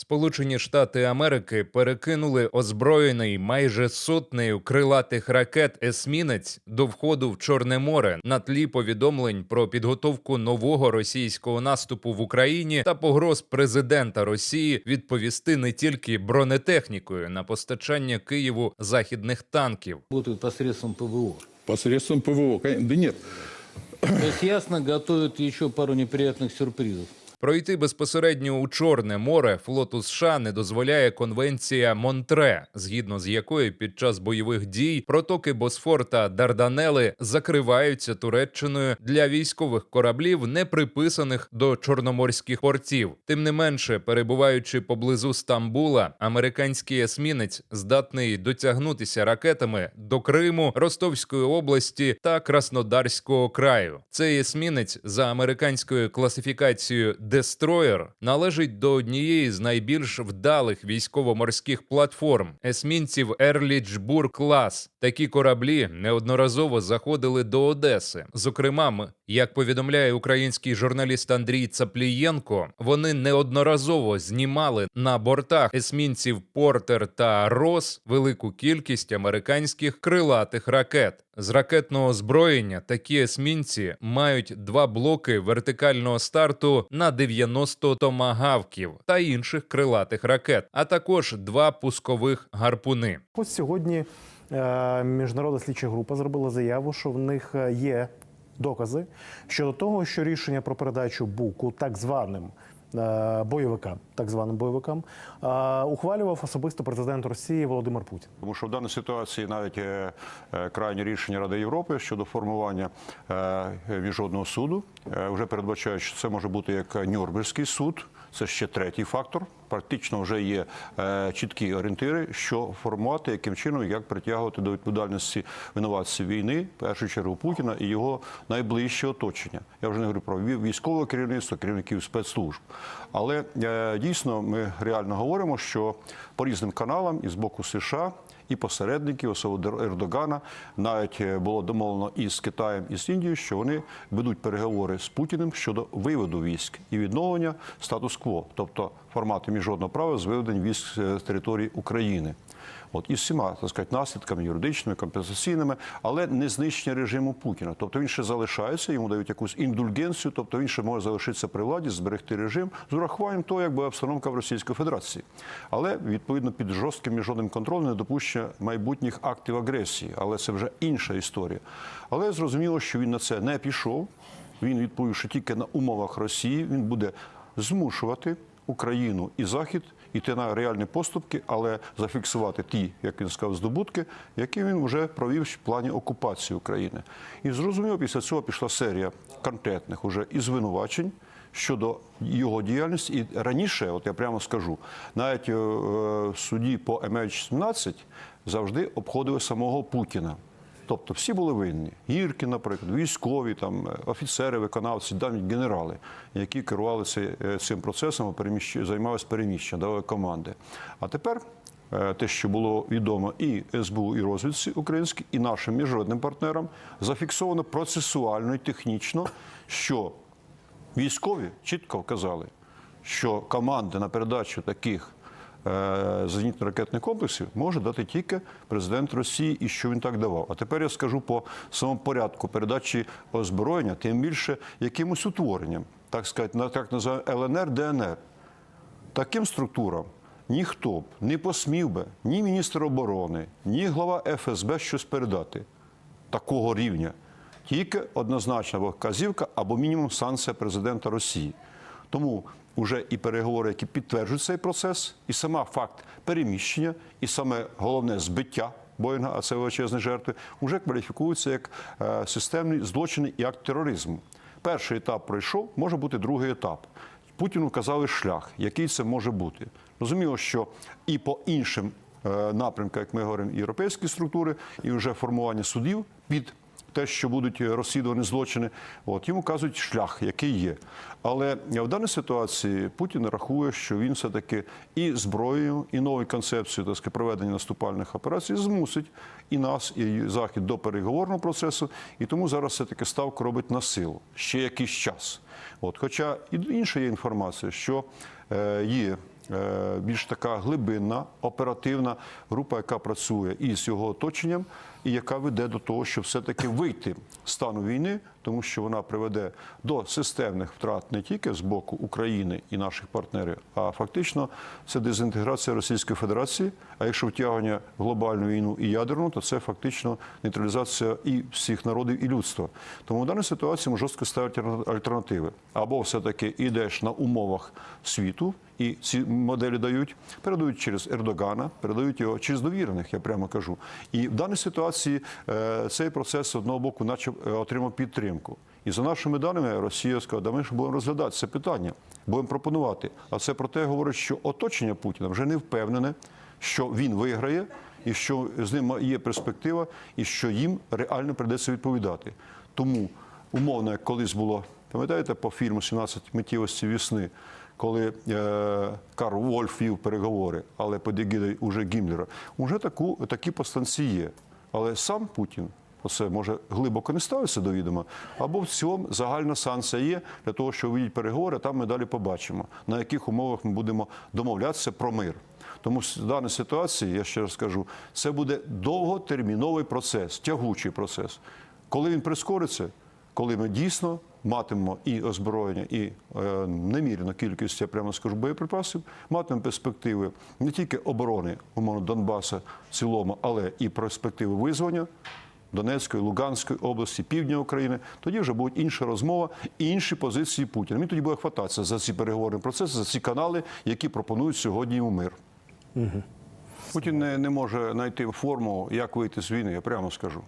Сполучені Штати Америки перекинули озброєний майже сотнею крилатих ракет есмінець до входу в Чорне море на тлі повідомлень про підготовку нового російського наступу в Україні та погроз президента Росії відповісти не тільки бронетехнікою на постачання Києву західних танків. работают посредством ПВО. Посредством ПВО. Да нет, То есть ясно готовят еще пару неприятных сюрпризов. Пройти безпосередньо у Чорне море флоту США не дозволяє конвенція Монтре, згідно з якою під час бойових дій протоки Босфор та Дарданели закриваються Туреччиною для військових кораблів, не приписаних до чорноморських портів. Тим не менше, перебуваючи поблизу Стамбула, американський есмінець здатний дотягнутися ракетами до Криму, Ростовської області та Краснодарського краю. Цей есмінець за американською класифікацією Дестроєр належить до однієї з найбільш вдалих військово-морських платформ есмінців Ерліч-Бур клас. Такі кораблі неодноразово заходили до Одеси. Зокрема, як повідомляє український журналіст Андрій Цаплієнко, вони неодноразово знімали на бортах есмінців Портер та Рос велику кількість американських крилатих ракет. З ракетного озброєння такі есмінці мають два блоки вертикального старту на 90 томагавків та інших крилатих ракет, а також два пускових гарпуни. Ось сьогодні е, міжнародна слідча група зробила заяву, що в них е, є докази щодо того, що рішення про передачу буку так званим бойовикам, так званим бойовикам, е, ухвалював особисто президент Росії Володимир Путін. Тому що в даній ситуації навіть е, е, крайнє рішення Ради Європи щодо формування е, міжнародного суду е, вже передбачають, що це може бути як Нюрнберзький суд. Це ще третій фактор. Практично вже є е, чіткі орієнтири, що формувати, яким чином, як притягувати до відповідальності винуватців війни, в першу чергу Путіна і його найближче оточення. Я вже не говорю про ві- військове керівництво, керівників спецслужб. Але е, дійсно ми реально говоримо, що по різним каналам і з боку США і посередників, особливо Ердогана, навіть е, було домовлено і з Китаєм, і з Індією, що вони ведуть переговори з Путіним щодо виводу військ і відновлення статус-кво, тобто формати міжнародного права з виведення військ е, з території України. От і всіма так сказати, наслідками юридичними, компенсаційними, але не знищення режиму Путіна. Тобто він ще залишається, йому дають якусь індульгенцію, тобто він ще може залишитися при владі, зберегти режим з урахуванням того, як буде обстановка в Російській Федерації. Але відповідно під жорстким міжнародним контролем не допущення майбутніх актів агресії. Але це вже інша історія. Але зрозуміло, що він на це не пішов. Він відповів, що тільки на умовах Росії він буде змушувати Україну і Захід іти на реальні поступки, але зафіксувати ті, як він сказав, здобутки, які він вже провів в плані окупації України. І зрозуміло, після цього пішла серія конкретних уже і звинувачень. Щодо його діяльності, і раніше, от я прямо скажу, навіть е, в суді по MH17 завжди обходили самого Путіна. Тобто всі були винні. Гірки, наприклад, військові, там, е, офіцери, виконавці, навіть генерали, які керували е, цим процесом, займалися переміщенням, давали команди. А тепер е, те, що було відомо і СБУ, і розвідці українській, і нашим міжнародним партнерам, зафіксовано процесуально і технічно, що військові чітко вказали, що команди на передачу таких зенітно-ракетних комплексів може дати тільки президент Росії і що він так давав. А тепер я скажу по самому порядку передачі озброєння, тим більше якимось утворенням, так сказати, на так називаємо ЛНР, ДНР. Таким структурам ніхто б не посмів би, ні міністр оборони, ні глава ФСБ щось передати такого рівня. Тільки однозначна вказівка або мінімум санкція президента Росії. Тому вже і переговори, які підтверджують цей процес, і сама факт переміщення, і саме головне збиття Боїнга, а це величезні жертви, вже кваліфікуються як е, системні злочини і акт тероризму. Перший етап пройшов, може бути другий етап. Путіну казали шлях, який це може бути. Розуміло, що і по іншим е, напрямкам, як ми говоримо, європейські структури, і вже формування судів під те, що будуть розслідувані злочини, от йому кажуть шлях, який є. Але в даній ситуації Путін рахує, що він все таки і зброєю, і новою концепцією так проведення наступальних операцій змусить і нас, і захід до переговорного процесу. І тому зараз все таки ставку робить на силу ще якийсь час. От, хоча і інша є інформація, що е, є е, більш така глибинна, оперативна група, яка працює і з його оточенням, і яка веде до того, щоб все-таки вийти з стану війни, тому що вона приведе до системних втрат не тільки з боку України і наших партнерів, а фактично це дезінтеграція Російської Федерації. А якщо втягування глобальну війну і ядерну, то це фактично нейтралізація і всіх народів, і людства. Тому в даній ситуації ми жорстко ставити альтернативи. Або все-таки йдеш на умовах світу, і ці моделі дають, передають через Ердогана, передають його через довірених, я прямо кажу. І в даній ситуації е, цей процес з одного боку, наче е, отримав підтримку. І за нашими даними, Росія сказала, да ми ж будемо розглядати це питання, будемо пропонувати. А це про те говорить, що оточення Путіна вже не впевнене, що він виграє, і що з ним є перспектива, і що їм реально прийдеться відповідати. Тому умовно, як колись було, пам'ятаєте, по фільму «17 миттєвості весни, коли е, Карл Вольф вів переговори, але під егідою уже Гіммлера, уже таку, такі постанці є. Але сам Путін оце може глибоко не ставитися до відома, або в цілому загальна санкція є для того, щоб увійдіть переговори, там ми далі побачимо, на яких умовах ми будемо домовлятися про мир. Тому в даній ситуації, я ще раз скажу, це буде довготерміновий процес, тягучий процес. Коли він прискориться, коли ми дійсно матимемо і озброєння, і е, немірну кількість, я прямо скажу, боєприпасів, матимемо перспективи не тільки оборони умовно Донбаса в цілому, але і перспективи визволення Донецької, Луганської області, півдня України, тоді вже буде інша розмова і інші позиції Путіна. Він тоді буде хвататися за ці переговорні процеси, за ці канали, які пропонують сьогодні йому мир. Путін не, не може знайти форму, як вийти з війни, я прямо скажу.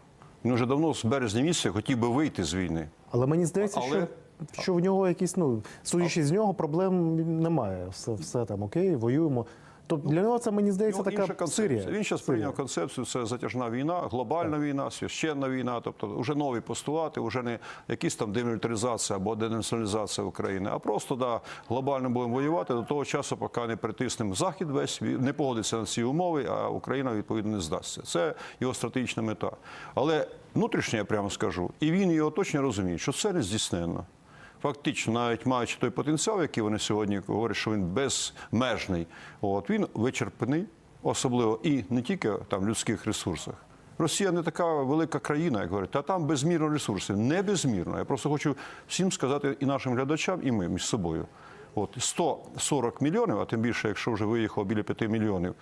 Він вже давно з березня місяця хотів би вийти з війни. Але мені здається, Але- що, що в нього якісь, ну, судячи з нього, проблем немає. Все, все там окей, воюємо. Тобто для нього це мені здається така концепція. Сирія. Він зараз прийняв концепцію. Це затяжна війна, глобальна війна, священна війна. Тобто, вже нові постулати, вже не якісь там демілітаризація або денаціоналізація України, а просто да глобально будемо воювати до того часу, поки не притиснемо захід весь не погодиться на ці умови, а Україна відповідно не здасться. Це його стратегічна мета. Але внутрішньо я прямо скажу, і він і його оточення розуміють, що це не здійсненно. Фактично, навіть маючи той потенціал, який вони сьогодні говорять, що він безмежний, от він вичерпаний, особливо і не тільки там людських ресурсах. Росія не така велика країна, як говорять, та там безмірно ресурсів. Не безмірно. Я просто хочу всім сказати і нашим глядачам, і ми між собою. От 140 мільйонів, а тим більше, якщо вже виїхало біля 5 мільйонів,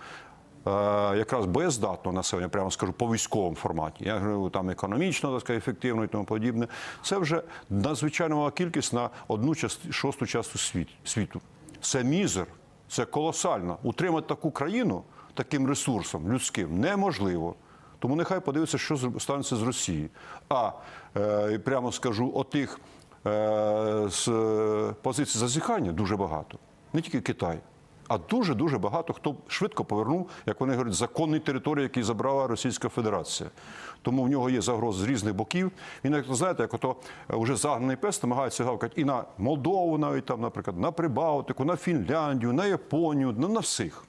якраз боєздатного населення, прямо скажу, по військовому форматі. Я говорю, там економічно, так сказати, ефективно і тому подібне. Це вже надзвичайно мала кількість на одну част- шосту світ, світу. Це мізер, це колосально. Утримати таку країну таким ресурсом людським неможливо. Тому нехай подивиться, що станеться з Росією. А е, прямо скажу, отих е, з е, позицій зазіхання дуже багато. Не тільки Китай, а дуже дуже багато хто швидко повернув, як вони говорять, законні території, які забрала Російська Федерація. Тому в нього є загрози з різних боків. Він, як знаєте, як ото е, вже загнаний пес намагається гавкати і на Молдову, навіть там, наприклад, на Прибалтику, на Фінляндію, на Японію, ну на всіх.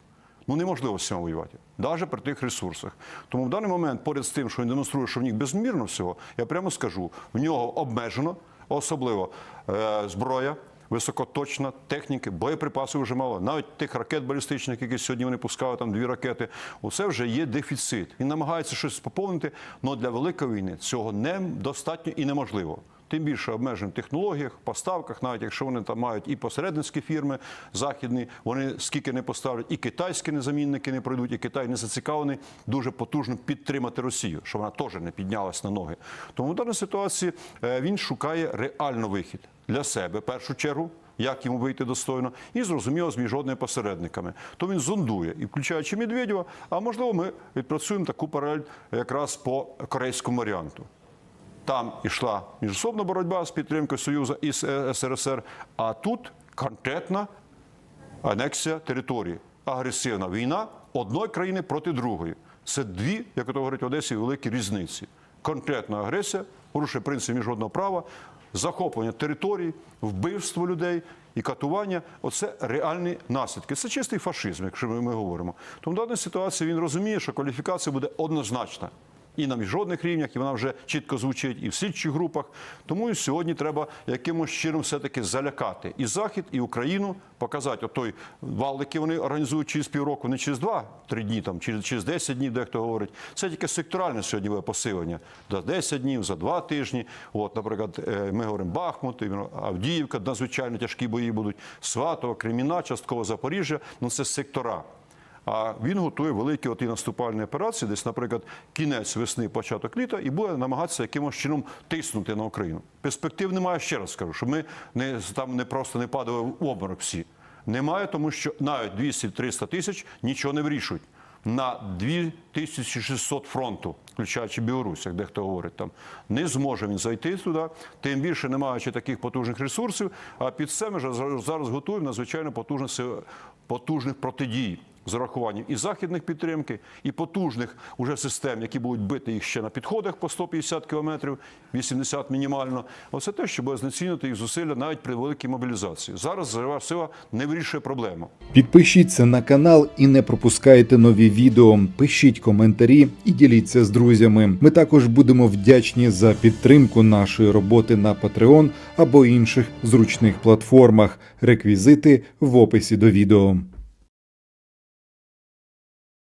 Ну неможливо з цим воювати, навіть при тих ресурсах. Тому в даний момент, поряд з тим, що він демонструє, що в них безмірно всього, я прямо скажу, в нього обмежено, особливо е, зброя. Високоточна техніки, боєприпасів вже мало. Навіть тих ракет балістичних, які сьогодні вони пускали, там дві ракети. Усе вже є дефіцит. Він намагається щось поповнити, але для великої війни цього недостатньо і неможливо. Тим більше обмежень в технологіях, поставках, навіть якщо вони там мають і посередницькі фірми західні, вони скільки не поставлять, і китайські незамінники не пройдуть, і Китай не зацікавлений дуже потужно підтримати Росію, щоб вона теж не піднялась на ноги. Тому в даній ситуації е, він шукає реально вихід для себе, в першу чергу. Як йому вийти достойно, і зрозуміло з міжнародними посередниками. То він зондує і включаючи Медведєва, а можливо, ми відпрацюємо таку паралель якраз по корейському варіанту. Там йшла міжособна боротьба з підтримкою Союзу і СРСР, а тут конкретна анексія території, агресивна війна одної країни проти другої. Це дві, як то говорять в Одесі, великі різниці. Конкретна агресія, порушує принцип міжнародного права, захоплення територій, вбивство людей і катування оце реальні наслідки. Це чистий фашизм, якщо ми, говоримо. Тому в даній ситуації він розуміє, що кваліфікація буде однозначна. І на міжнародних рівнях, і вона вже чітко звучить і в слідчих групах. Тому і сьогодні треба якимось чином все-таки залякати і Захід, і Україну, показати отой вал, який вони організують через півроку, не через два-три дні, там через, через 10 днів, дехто говорить. Це тільки секторальне сьогодні буде посилення за 10 днів, за два тижні. От, наприклад, е, ми говоримо Бахмут, Авдіївка, надзвичайно тяжкі бої будуть. Сватова, Креміна, частково Запоріжжя. Ну це сектора. А він готує великі оті наступальні операції, десь, наприклад, кінець весни, початок літа, і буде намагатися якимось чином тиснути на Україну. Перспектив немає, ще раз скажу, щоб ми не там не просто не падали в обморок всі. Немає, тому що навіть 200-300 тисяч нічого не вирішують. На 2600 фронту, включаючи Білорусь, як дехто говорить, там не зможе він зайти туди, тим більше не маючи таких потужних ресурсів. А під це ми вже зараз готуємо надзвичайно потужних потужних протидій з урахуванням і західних підтримки, і потужних уже систем, які будуть бити їх ще на підходах по 150 кілометрів, 80 мінімально. Оце те, що буде знецінювати їх зусилля навіть при великій мобілізації. Зараз зайва сила не вирішує проблему. Підпишіться на канал і не пропускайте нові відео. Пишіть коментарі і діліться з друзями. Ми також будемо вдячні за підтримку нашої роботи на Patreon або інших зручних платформах. Реквізити в описі до відео.